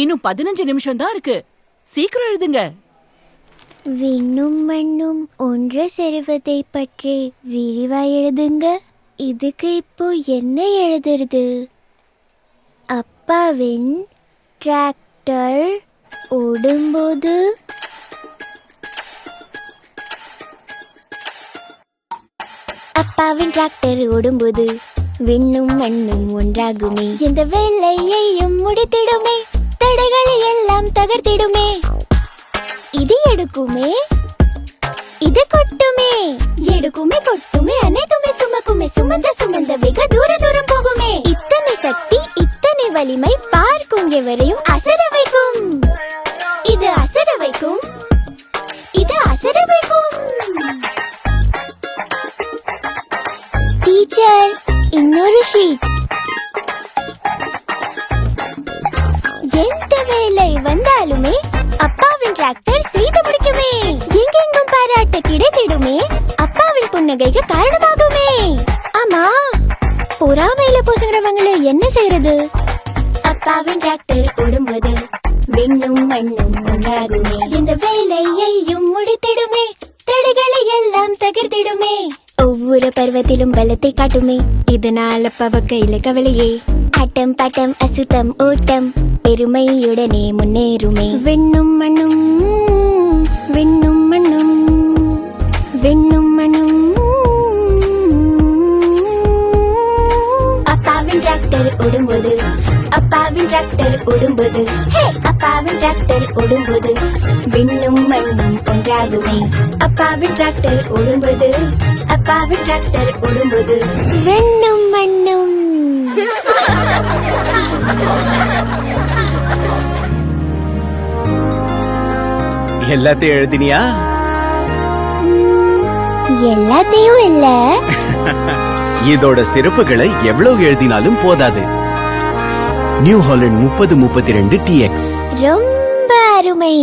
இன்னும் பதினஞ்சு நிமிஷம் தான் இருக்கு. சீக்கிரம் எழுதுங்க. விண்ணும் மண்ணும் ஒன்று செருவதை பற்றி விரிவா எழுதுங்க. இதுக்கு இப்போ என்ன எழுதுறது? அப்பாவின் டிராக்டர் ஓடும்போது. அப்பாவின் டிராக்டர் ஓடும்போது விண்ணும் மண்ணும் ஒன்றாகுமே. இந்த வேலையையும் முடித்திடுமே. எல்லாம் இது எடுக்குமே. இது கொட்டுமே. எடுக்குமே கொட்டுமே அனைத்துமே சுமக்குமே சுமந்த சுமந்த வெக தூர தூரம் போகுமே. இத்தனை சக்தி இத்தனை வலிமை பார்க்கும் எவரையும் அசர எந்த வேலை வந்தாலுமே அப்பாவின் டிராக்டர் செய்து முடிக்குமே. எங்கெங்கும் பாராட்டு கிடைத்திடுமே. அப்பாவின் புன்னகைக்கு காரணமாகுமே. ஆமா பொறாமையில பூசுகிறவங்கள என்ன செய்யறது அப்பாவின் டிராக்டர் ஓடும்போது விண்ணும் மண்ணும் ஒன்றாகுமே. இந்த வேலையையும் முடித்திடுமே. தடைகளை எல்லாம் தகர்த்திடுமே. ஒவ்வொரு பருவத்திலும் பலத்தை காட்டுமே. இதனால் அப்பா கையில கவலையே ஆட்டம் பாட்டம் அசுத்தம் ஓட்டம். பெருமையுடனே முன்னேறுமே. வெண்ணும் மண்ணும் வெண்ணும் மண்ணும் வெண்ணும் மண்ணும். அப்பாவின் டிராக்டர் ஓடும்போது அப்பாவின் டிராக்டர் ஓடும்போது! அப்பாவின் டிராக்டர் ஓடும்போது விண்ணும் மண்ணும் ஒன்றாகுமே. அப்பாவின் டிராக்டர் ஓடும்போது அப்பாவின் டிராக்டர் ஓடும்போது. வெண்ணும் மண்ணும். எல்லாத்தையும் எழுதினியா? எல்லாத்தையும் இல்ல. இதோட சிறப்புகளை எவ்வளவு எழுதினாலும் போதாது. நியூ ஹாலண்ட் முப்பது முப்பத்தி ரெண்டு டிஎக்ஸ் ரொம்ப அருமை.